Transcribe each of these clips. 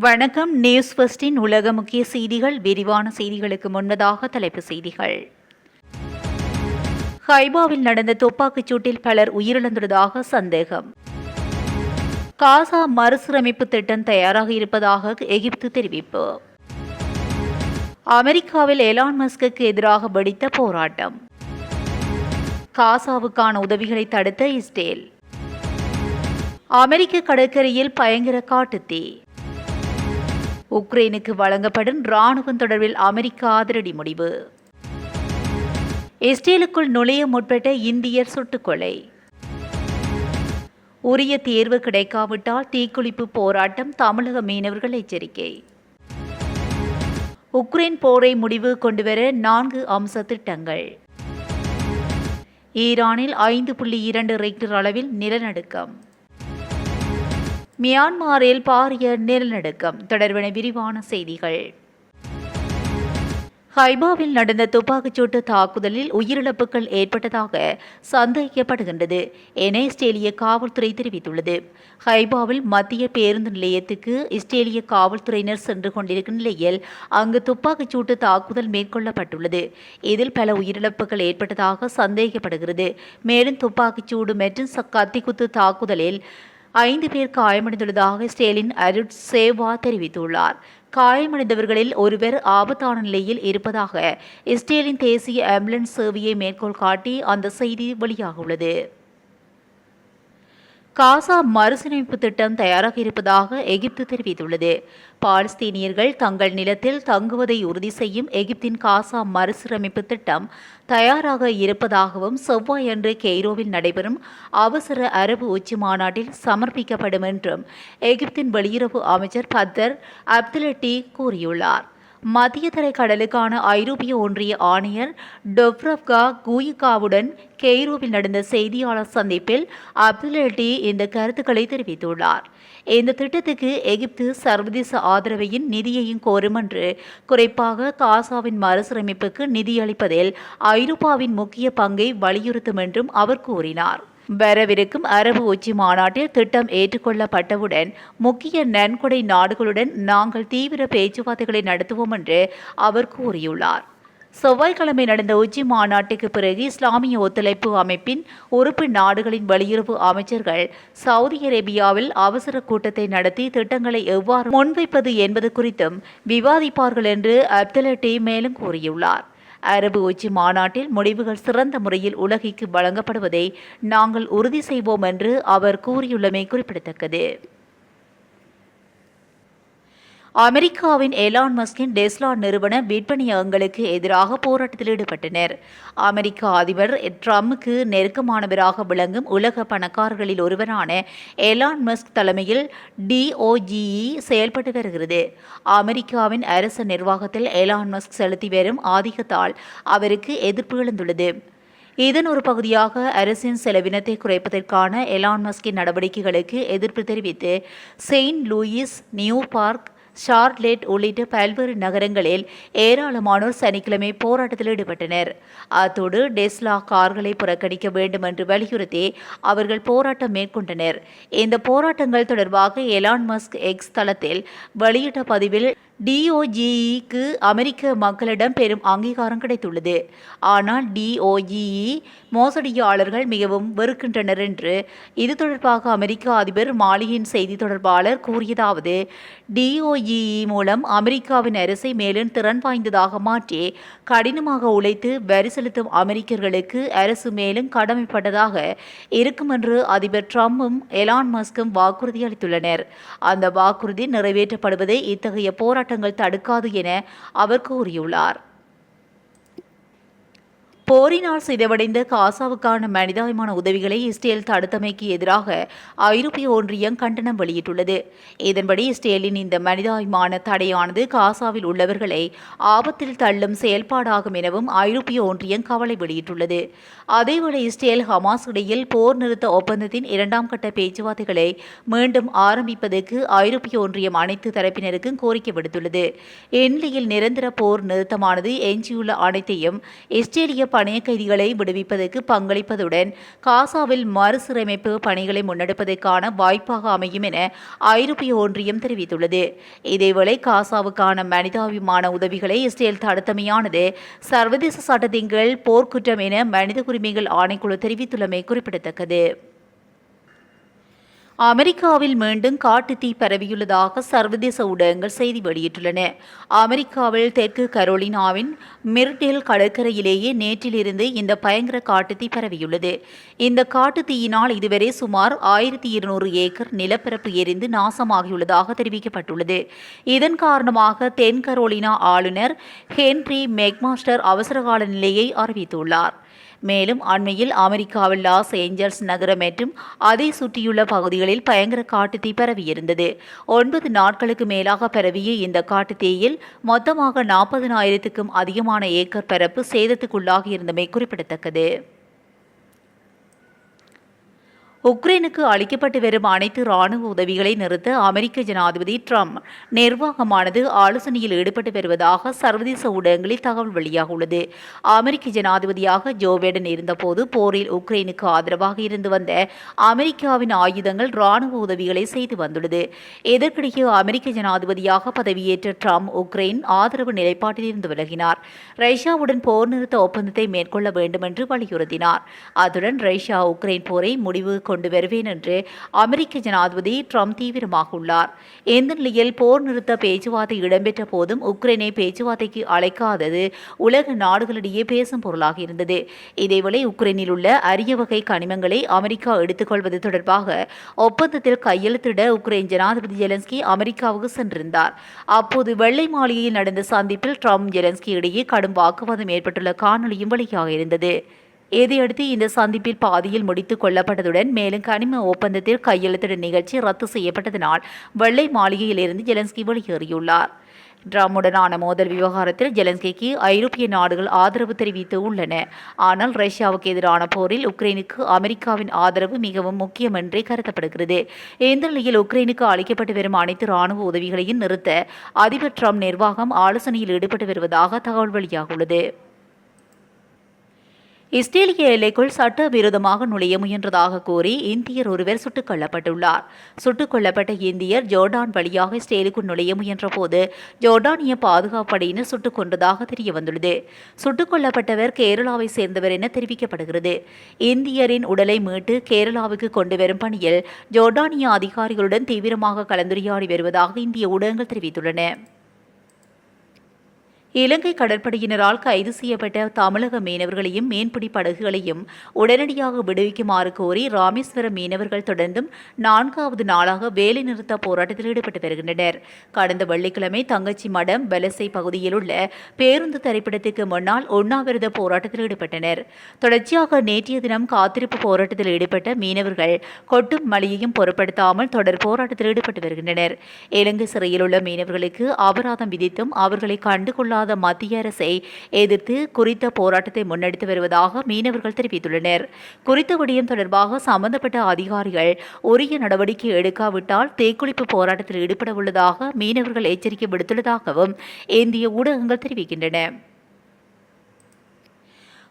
வணக்கம். நியூஸ் ஃபர்ஸ்டின் உலக முக்கிய செய்திகள். விரிவான செய்திகளுக்கு முன்னதாக தலைப்பு செய்திகள். ஹைபாவில் நடந்த துப்பாக்கிச் சூட்டில் பலர் உயிரிழந்துள்ளதாக சந்தேகம். காசா மறுசீரமைப்பு திட்டம் தயாராக இருப்பதாக எகிப்து தெரிவிப்பு. அமெரிக்காவில் எலான் மஸ்குக்கு எதிராக வெடித்த போராட்டம். காசாவுக்கான உதவிகளை தடுத்த இஸ்ரேல். அமெரிக்க கடற்கரையில் பயங்கர காட்டுத்தீ. உக்ரைனுக்கு வழங்கப்படும் ராணுவம் தொடர்பில் அமெரிக்க அதிரடி முடிவு. இஸ்ரேலுக்குள் நுழைய முற்பட்ட இந்தியர் சுட்டுக்கொலை. உரிய தேர்வு கிடைக்காவிட்டால் தீக்குளிப்பு போராட்டம் தமிழக மீனவர்கள் எச்சரிக்கை. உக்ரைன் போரை முடிவு கொண்டுவர நான்கு அம்ச திட்டங்கள். ஈரானில் ஐந்து புள்ளி இரண்டு ரெக்டர் அளவில் நிலநடுக்கம். மியான்மரில் பாரிய நிலநடுக்கம். தொடர்பான விரிவான செய்திகள். ஹைபாவில் நடந்த துப்பாக்கிச்சூட்டு தாக்குதலில் உயிரிழப்புகள் ஏற்பட்டதாக சந்தேகிக்கப்படுகின்றது என இஸ்ரேலிய காவல்துறை தெரிவித்துள்ளது. ஹைபாவில் மத்திய பேருந்து நிலையத்துக்கு இஸ்ரேலிய காவல்துறையினர் சென்று கொண்டிருக்கும் நிலையில் அங்கு துப்பாக்கிச்சூட்டு தாக்குதல் மேற்கொள்ளப்பட்டுள்ளது. இதில் பல உயிரிழப்புகள் ஏற்பட்டதாக சந்தேகிக்கப்படுகிறது மேலும் துப்பாக்கிச்சூடு மற்றும் கத்திக்குத்து தாக்குதலில் ஐந்து பேர் காயமடைந்துள்ளதாக ஸ்டேலின் அருட் சேவா தெரிவித்துள்ளார். காயமடைந்தவர்களில் ஒருவர் ஆபத்தான நிலையில் இருப்பதாக இஸ்ரேலின் தேசிய ஆம்புலன்ஸ் சேவையை மேற்கோள் காட்டி அந்த செய்தி வெளியாகியுள்ளது. காசா மறுசீரமைப்பு திட்டம் தயாராக இருப்பதாக எகிப்து தெரிவித்துள்ளது. பாலஸ்தீனியர்கள் தங்கள் நிலத்தில் தங்குவதை உறுதி செய்யும் எகிப்தின் காசா மறுசீரமைப்பு திட்டம் தயாராக இருப்பதாகவும் செவ்வாயன்று கெய்ரோவில் நடைபெறும் அவசர அரபு உச்சி மாநாட்டில் சமர்ப்பிக்கப்படும் என்றும் எகிப்தின் வெளியுறவு அமைச்சர் பத்தர் அப்துலட்டி கூறியுள்ளார். மத்திய தரை கடலுக்கான ஐரோப்பிய ஒன்றிய ஆணையர் டொப்ரவ்கா கூயிகாவுடன் கெய்ரோவில் நடந்த செய்தியாளர் சந்திப்பில் அப்துல்லட்டி இந்த கருத்துக்களை தெரிவித்துள்ளார். இந்த திட்டத்துக்கு எகிப்து சர்வதேச ஆதரவையும் நிதியையும் கோரும் என்று குறிப்பாக காசாவின் மறுசீரமைப்புக்கு நிதியளிப்பதில் ஐரோப்பாவின் முக்கிய பங்கை வலியுறுத்தும் என்றும் அவர் கூறினார். வரவிருக்கும் அரபு உச்சி மாநாட்டில் திட்டம் ஏற்றுக்கொள்ளப்பட்டவுடன் முக்கிய நன்கொடை நாடுகளுடன் நாங்கள் தீவிர பேச்சுவார்த்தைகளை நடத்துவோம் என்று அவர் கூறியுள்ளார். செவ்வாய்க்கிழமை நடந்த உச்சி மாநாட்டுக்கு பிறகு இஸ்லாமிய ஒத்துழைப்பு அமைப்பின் உறுப்பு நாடுகளின் வெளியுறவு அமைச்சர்கள் சவுதி அரேபியாவில் அவசர கூட்டத்தை நடத்தி திட்டங்களை எவ்வாறு முன்வைப்பது என்பது குறித்தும் விவாதிப்பார்கள் என்று அப்தலட்டி மேலும் கூறியுள்ளார். அரபு உச்சி மாநாட்டில் முடிவுகள் சிறந்த முறையில் உலகிற்கு வழங்கப்படுவதை நாங்கள் உறுதி செய்வோம் என்று அவர் கூறியுள்ளமை குறிப்பிடத்தக்கது. அமெரிக்காவின் எலான் மஸ்கின் டெஸ்லா நிறுவன விற்பனையகங்களுக்கு எதிராக போராட்டத்தில் ஈடுபட்டனர். அமெரிக்க அதிபர் ட்ரம்புக்கு நெருக்கமானவராக விளங்கும் உலக பணக்காரர்களில் ஒருவரான எலான் மஸ்க் தலைமையில் டிஓஜிஇ செயல்பட்டு வருகிறது. அமெரிக்காவின் அரசு நிர்வாகத்தில் எலான் மஸ்க் செலுத்தி வரும் ஆதிக்கத்தால் அவருக்கு எதிர்ப்பு எழுந்துள்ளது. இதன் ஒரு பகுதியாக அரசின் செலவினத்தை குறைப்பதற்கான எலான் மஸ்கின் நடவடிக்கைகளுக்கு எதிர்ப்பு தெரிவித்து Saint Louis New park Charlotte உள்ளிட்ட பல்வேறு நகரங்களில் ஏராளமானோர் சனிக்கிழமை போராட்டத்தில் ஈடுபட்டனர். அத்தோடு டெஸ்லா கார்களை புறக்கணிக்க வேண்டும் என்று வலியுறுத்தி அவர்கள் போராட்டம் மேற்கொண்டனர். இந்த போராட்டங்கள் தொடர்பாக எலான் மஸ்க் எக்ஸ் தளத்தில் வெளியிட்ட பதிவில் டிஓஜிஇக்கு அமெரிக்க மக்களிடம் பெரும் அங்கீகாரம் கிடைத்துள்ளது. ஆனால் டிஓஜிஇ மோசடியாளர்கள் மிகவும் வெறுக்கின்றனர் என்று இது தொடர்பாக அமெரிக்க அதிபர் மாளிகையின் செய்தி தொடர்பாளர் கூறியதாவது டிஓஜிஇ மூலம் அமெரிக்காவின் அரசை மேலும் திறன் வாய்ந்ததாக மாற்றி கடினமாக உழைத்து வரி செலுத்தும் அமெரிக்கர்களுக்கு அரசு மேலும் கடமைப்பட்டதாக இருக்கும் என்று அதிபர் ட்ரம்பும் எலான் மஸ்கும் வாக்குறுதி அளித்துள்ளனர். அந்த வாக்குறுதி நிறைவேற்றப்படுவதை இத்தகைய போராட்டம் போராட்டங்கள் தடுக்காது என அவர் கூறியுள்ளார். போரினால் சிதைவடைந்த காசாவுக்கான மனிதாயமான உதவிகளை இஸ்ரேல் தடுத்தமைக்கு எதிராக ஐரோப்பிய ஒன்றியம் கண்டனம் வெளியிட்டுள்ளது. இதன்படி இஸ்ரேலின் இந்த மனிதாயமான தடையானது காசாவில் உள்ளவர்களை ஆபத்தில் தள்ளும் செயல்பாடாகும் எனவும் ஐரோப்பிய ஒன்றியம் கவலை வெளியிட்டுள்ளது. அதேவேளை இஸ்ரேல் ஹமாஸ் இடையில் போர் நிறுத்த ஒப்பந்தத்தின் இரண்டாம் கட்ட பேச்சுவார்த்தைகளை மீண்டும் ஆரம்பிப்பதற்கு ஐரோப்பிய ஒன்றியம் அனைத்து தரப்பினருக்கும் கோரிக்கை விடுத்துள்ளது. இந்நிலையில் நிரந்தர போர் நிறுத்தமானது எஞ்சியுள்ள அனைத்தையும் இஸ்ரேலிய பணைய கைதிகளை விடுவிப்பதற்கு பங்களிப்பதுடன் காசாவில் மறுசீரமைப்பு பணிகளை முன்னெடுப்பதற்கான வாய்ப்பாக அமையும் என ஐரோப்பிய ஒன்றியம் தெரிவித்துள்ளது. இதேவேளை காசாவுக்கான மனிதாபிமான உதவிகளை இஸ்ரேல் தடுத்தமையானது சர்வதேச சட்டத்தின் கீழ் போர்க்குற்றம் என மனித உரிமைகள் ஆணைக்குழு தெரிவித்துள்ளமை குறிப்பிடத்தக்கது. அமெரிக்காவில் மீண்டும் காட்டுத்தீ பரவியுள்ளதாக சர்வதேச ஊடகங்கள் செய்தி வெளியிட்டுள்ளன. அமெரிக்காவில் தெற்கு கரோலினாவின் மிர்டேல் கடற்கரையிலேயே நேற்றிலிருந்து இந்த பயங்கர காட்டுத்தீ பரவியுள்ளது. இந்த காட்டுத்தீயினால் இதுவரை சுமார் ஆயிரத்தி இருநூறு ஏக்கர் நிலப்பரப்பு எரிந்து நாசமாகியுள்ளதாக தெரிவிக்கப்பட்டுள்ளது. இதன் காரணமாக தென் கரோலினா ஆளுநர் ஹென்ரி மெக்மாஸ்டர் அவசரகால நிலையை அறிவித்துள்ளார். மேலும் அண்மையில் அமெரிக்காவில் லாஸ் ஏஞ்சல்ஸ் நகரம் மற்றும் அதை சுற்றியுள்ள பகுதிகளில் பயங்கர காட்டுத்தீ பரவியிருந்தது. ஒன்பது நாட்களுக்கு மேலாக பரவிய இந்த காட்டுத்தீயில் மொத்தமாக நாற்பதனாயிரத்துக்கும் அதிகமான ஏக்கர் பரப்பு சேதத்துக்குள்ளாகியிருந்தமை குறிப்பிடத்தக்கது. உக்ரைனுக்கு அளிக்கப்பட்டு வரும் அனைத்து ராணுவ உதவிகளை நிறுத்த அமெரிக்க ஜனாதிபதி ட்ரம்ப் நிர்வாகமானது ஆலோசனையில் ஈடுபட்டு வருவதாக சர்வதேச ஊடகங்களில் தகவல் வெளியாகியுள்ளது. அமெரிக்க ஜனாதிபதியாக ஜோ பைடன் இருந்தபோது போரில் உக்ரைனுக்கு ஆதரவாக இருந்து வந்த அமெரிக்காவின் ஆயுதங்கள் ராணுவ உதவிகளை செய்து வந்துள்ளது. இதற்கிடையே அமெரிக்க ஜனாதிபதியாக பதவியேற்ற ட்ரம்ப் உக்ரைன் ஆதரவு நிலைப்பாட்டில் இருந்து விலகினார். ரஷ்யாவுடன் போர் நிறுத்த ஒப்பந்தத்தை மேற்கொள்ள வேண்டும் என்று வலியுறுத்தினார். அத்துடன் ரஷ்யா உக்ரைன் போரை முடிவு கொண்டு வருவேன் என்று அமெரிக்க ஜனாதிபதி ட்ரம்ப் தீவிரமாக உள்ளார். இந்த நிலையில் போர் நிறுத்த பேச்சுவார்த்தை இடம்பெற்ற போதும் உக்ரைனை பேச்சுவார்த்தைக்கு அழைக்காதது உலக நாடுகளிடையே பேசும் பொருளாக இருந்தது. இதேவேளை உக்ரைனில் உள்ள அரிய வகை கனிமங்களை அமெரிக்கா எடுத்துக்கொள்வது தொடர்பாக ஒப்பந்தத்தில் கையெழுத்திட உக்ரைன் ஜனாதிபதி ஜெலன்ஸ்கி அமெரிக்காவுக்கு சென்றிருந்தார். அப்போது வெள்ளை மாளிகையில் நடந்த சந்திப்பில் ட்ரம்ப் ஜெலன்ஸ்கி இடையே கடும் வாக்குவாதம் ஏற்பட்டுள்ள காணொலியும் வெளியாக இருந்தது. இதையடுத்து இந்த சந்திப்பில் பாதியில் முடித்துக் கொள்ளப்பட்டதுடன் மேலும் கனிம ஒப்பந்தத்தில் கையெழுத்திடும் நிகழ்ச்சி ரத்து செய்யப்பட்டதனால் வெள்ளை மாளிகையிலிருந்து ஜெலன்ஸ்கி வெளியேறியுள்ளார். ட்ரம்முடனான மோதல் விவகாரத்தில் ஜெலன்ஸ்கிக்கு ஐரோப்பிய நாடுகள் ஆதரவு தெரிவித்து உள்ளன. ஆனால் ரஷ்யாவுக்கு எதிரான போரில் உக்ரைனுக்கு அமெரிக்காவின் ஆதரவு மிகவும் முக்கியம் என்றே கருதப்படுகிறது. இந்த நிலையில் உக்ரைனுக்கு அளிக்கப்பட்டு வரும் அனைத்து ராணுவ உதவிகளையும் நிறுத்த அதிபர் ட்ரம்ப் நிர்வாகம் ஆலோசனையில் ஈடுபட்டு வருவதாக தகவல் வெளியாகியுள்ளது. இஸ்ரேலிய எல்லைக்குள் சட்டவிரோதமாக நுழைய முயன்றதாக கூறி இந்தியர் ஒருவர் சுட்டுக் கொல்லப்பட்டுள்ளார் சுட்டுக் கொல்லப்பட்ட இந்தியர் ஜோர்டான் வழியாக இஸ்ரேலுக்குள் நுழைய முயன்றபோது ஜோர்டானிய பாதுகாப்பு படையினர் சுட்டுக் கொன்றதாக தெரிய வந்துள்ளது சுட்டுக் கொல்லப்பட்டவர் கேரளாவை சேர்ந்தவர் என தெரிவிக்கப்படுகிறது. இந்தியரின் உடலை மீட்டு கேரளாவுக்கு கொண்டு வரும் பணியில் ஜோர்டானிய அதிகாரிகளுடன் தீவிரமாக கலந்துரையாடி வருவதாக இந்திய ஊடகங்கள் தெரிவித்துள்ளன. இலங்கை கடற்படையினரால் கைது செய்யப்பட்ட தமிழக மீனவர்களையும் மீன்பிடி படகுகளையும் உடனடியாக விடுவிக்குமாறு கோரி ராமேஸ்வரம் மீனவர்கள் தொடர்ந்தும் நான்காவது நாளாக வேலைநிறுத்த போராட்டத்தில் ஈடுபட்டு வருகின்றனர். கடந்த வெள்ளிக்கிழமை தங்கச்சி மடம் வெலசை பகுதியில் உள்ள பேருந்து திரைப்படத்துக்கு முன்னால் உண்ணாவிரத போராட்டத்தில் ஈடுபட்டனர். தொடர்ச்சியாக நேற்றைய தினம் காத்திருப்பு போராட்டத்தில் ஈடுபட்ட மீனவர்கள் கொட்டும் மழையையும் பொருட்படுத்தாமல் தொடர் போராட்டத்தில் ஈடுபட்டு வருகின்றனர். இலங்கை சிறையில் உள்ள மீனவர்களுக்கு அபராதம் விதித்தும் அவர்களை கண்டுகொள்ளாத இல்லாத மத்திய அரசை எதிர்த்து குறித்த போராட்டத்தை முன்னெடுத்து வருவதாக மீனவர்கள் தெரிவித்துள்ளனர். குறித்த விடயம் தொடர்பாக சம்பந்தப்பட்ட அதிகாரிகள் உரிய நடவடிக்கை எடுக்காவிட்டால் தீக்குளிப்பு போராட்டத்தில் ஈடுபட உள்ளதாக மீனவர்கள் எச்சரிக்கை விடுத்துள்ளதாகவும் இந்திய ஊடகங்கள் தெரிவிக்கின்றன.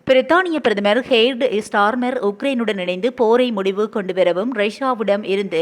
பிரித்தானிய பிரதமர் ஹெய்ட் ஸ்டார்மர் உக்ரைனுடன் இணைந்து போரை முடிவு கொண்டுவரவும் ரஷ்யாவிடம் இருந்து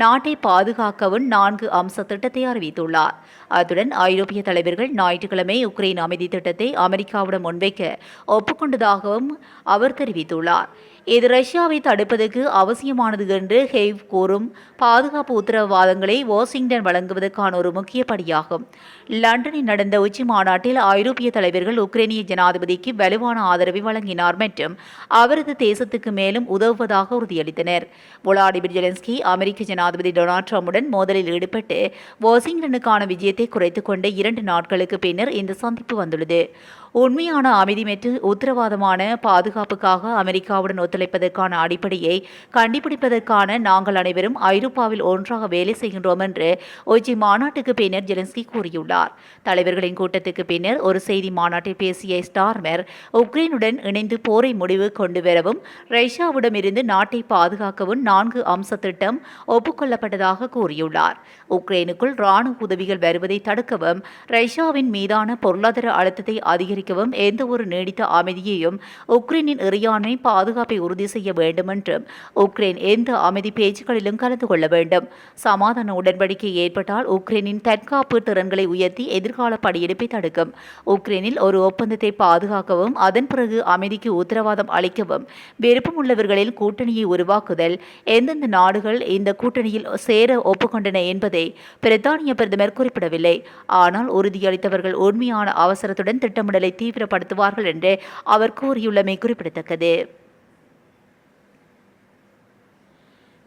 நாட்டை பாதுகாக்கவும் நான்கு அம்ச திட்டத்தை அறிவித்துள்ளார். அத்துடன் ஐரோப்பிய தலைவர்கள் ஞாயிற்றுக்கிழமை உக்ரைன் அமைதி திட்டத்தை அமெரிக்காவிடம் முன்வைக்க ஒப்புக்கொண்டதாகவும் அவர் தெரிவித்துள்ளார். இது ரஷ்யாவை தடுப்பதற்கு அவசியமானது என்று ஹெய்வ் கூறும். பாதுகாப்பு உத்தரவாதங்களை வாஷிங்டன் வழங்குவதற்கான ஒரு முக்கிய படியாகும். லண்டனில் நடந்த உச்சி மாநாட்டில் ஐரோப்பிய தலைவர்கள் உக்ரைனிய ஜனாதிபதிக்கு வலுவான ஆதரவை வழங்கினார் மற்றும் அவரது தேசத்துக்கு மேலும் உதவுவதாக உறுதியளித்தனர். விளாடிமிர் ஜெலன்ஸ்கி அமெரிக்க ஜனாதிபதி டொனால்ட் ட்ரம்புடன் மோதலில் ஈடுபட்டு வாஷிங்டனுக்கான விஜயத்தை குறைத்துக் கொண்ட இரண்டு நாட்களுக்கு பின்னர் இந்த சந்திப்பு வந்துள்ளது. உண்மையான அமைதி மற்றும் உத்தரவாதமான பாதுகாப்புக்காக அமெரிக்காவுடன் ஒத்துழைப்பதற்கான அடிப்படையை கண்டுபிடிப்பதற்கான நாங்கள் அனைவரும் ஐரோப்பாவில் ஒன்றாக வேலை செய்கின்றோம் என்று ஒஜி மாநாட்டுக்கு பின்னர் ஜெலன்ஸ்கி கூறியுள்ளார். தலைவர்களின் கூட்டத்துக்கு பின்னர் ஒரு செய்தி மாநாட்டில் பேசிய ஸ்டார்மர் உக்ரைனுடன் இணைந்து போரை முடிவு கொண்டு வரவும் ரஷ்யாவிடமிருந்து நாட்டை பாதுகாக்கவும் நான்கு அம்ச திட்டம் ஒப்புக்கொள்ளப்பட்டதாக கூறியுள்ளார். உக்ரைனுக்குள் ராணுவ உதவிகள் வருவதை தடுக்கவும் ரஷ்யாவின் மீதான பொருளாதார அழுத்தத்தை அதிகரிக்கவும் எந்த ஒரு நீடித்த அமைதியையும் உக்ரைனின் இறையாண்மை பாதுகாப்பை உறுதி செய்ய வேண்டும் என்றும் உக்ரைன் எந்த அமைதி பேச்சுக்களிலும் கலந்து கொள்ள வேண்டும். சமாதான உடன்படிக்கை ஏற்பட்டால் உக்ரைனின் தற்காப்பு திறன்களை உயர்த்தி எதிர்கால படையெடுப்பை தடுக்கும். உக்ரைனில் ஒரு ஒப்பந்தத்தை பாதுகாக்கவும் அதன் பிறகு அமைதிக்கு உத்தரவாதம் அளிக்கவும் விருப்பமுள்ளவர்களில் கூட்டணியை உருவாக்குதல் எந்தெந்த நாடுகள் இந்த கூட்டணியில் சேர ஒப்புக்கொண்டன என்பதை பிரித்தானிய பிரதமர் குறிப்பிடவில்லை. ஆனால் உறுதியளித்தவர்கள் உண்மையான அவசரத்துடன் திட்டமிடலை தீவிரப்படுத்துவார்கள் என்று அவர் கூறியுள்ளமை குறிப்பிடத்தக்கது.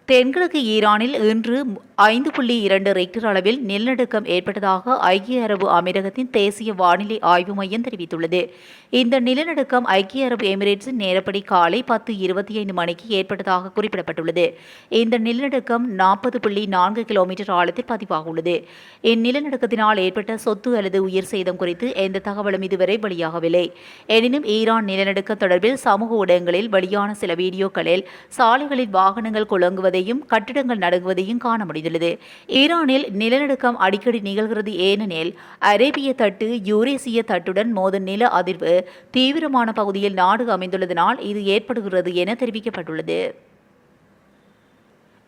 தென்கிழக்கு ஈரானில் இன்று ஐந்து புள்ளி இரண்டு ரெக்டர் அளவில் நிலநடுக்கம் ஏற்பட்டதாக ஐக்கிய அரபு அமீரகத்தின் தேசிய வானிலை ஆய்வு மையம் தெரிவித்துள்ளது. இந்த நிலநடுக்கம் ஐக்கிய அரபு எமிரேட்ஸின் நேரப்படி காலை பத்து இருபத்தி ஐந்து மணிக்கு ஏற்பட்டதாக குறிப்பிடப்பட்டுள்ளது. இந்த நிலநடுக்கம் நாற்பது புள்ளி நான்கு கிலோமீட்டர் ஆழத்தில் பதிவாகியுள்ளது இந்நிலநடுக்கத்தினால் ஏற்பட்ட சொத்து அல்லது உயிர் சேதம் குறித்து எந்த தகவலும் இதுவரை வெளியாகவில்லை. எனினும் ஈரான் நிலநடுக்கம் தொடர்பில் சமூக ஊடகங்களில் வெளியான சில வீடியோக்களில் சாலைகளில் வாகனங்கள் குழங்குவதையும் கட்டிடங்கள் நடுங்குவதையும் காண முடிந்துள்ளது ஈரானில் நிலநடுக்கம் அடிக்கடி நிகழ்கிறது ஏனெனில் அரேபிய தட்டு யூரேசிய தட்டுடன் மோதும் நில அதிர்வு தீவிரமான பகுதியில் நாடு அமைந்துள்ளதனால் இது ஏற்படுகிறது என தெரிவிக்கப்பட்டுள்ளது.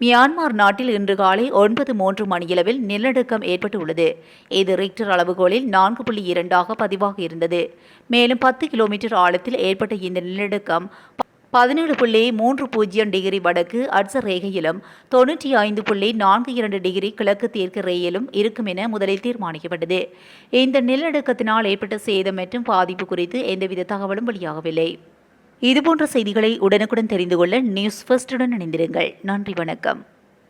மியான்மர் நாட்டில் இன்று காலை ஒன்பது மூன்று மணியளவில் நிலநடுக்கம் ஏற்பட்டுள்ளது. இது ரிக்டர் அளவுகோலில் நான்கு புள்ளி இரண்டாக பதிவாக இருந்தது. மேலும் பத்து கிலோமீட்டர் ஆழத்தில் ஏற்பட்ட இந்த நிலநடுக்கம் பதினேழு புள்ளி மூன்று பூஜ்ஜியம் டிகிரி வடக்கு அட்ச ரேகையிலும் தொன்னூற்றி ஐந்து புள்ளி நான்கு இரண்டு டிகிரி கிழக்கு தெற்கு ரேயிலும் இருக்கும் என முதலில் தீர்மானிக்கப்பட்டது. இந்த நிலநடுக்கத்தினால் ஏற்பட்ட சேதம் மற்றும் பாதிப்பு குறித்து எந்தவித தகவலும் வெளியாகவில்லை. இதுபோன்ற செய்திகளை உடனுக்குடன் தெரிந்து கொள்ள நியூஸ் ஃபர்ஸ்டுடன் இணைந்திருங்கள். நன்றி வணக்கம்.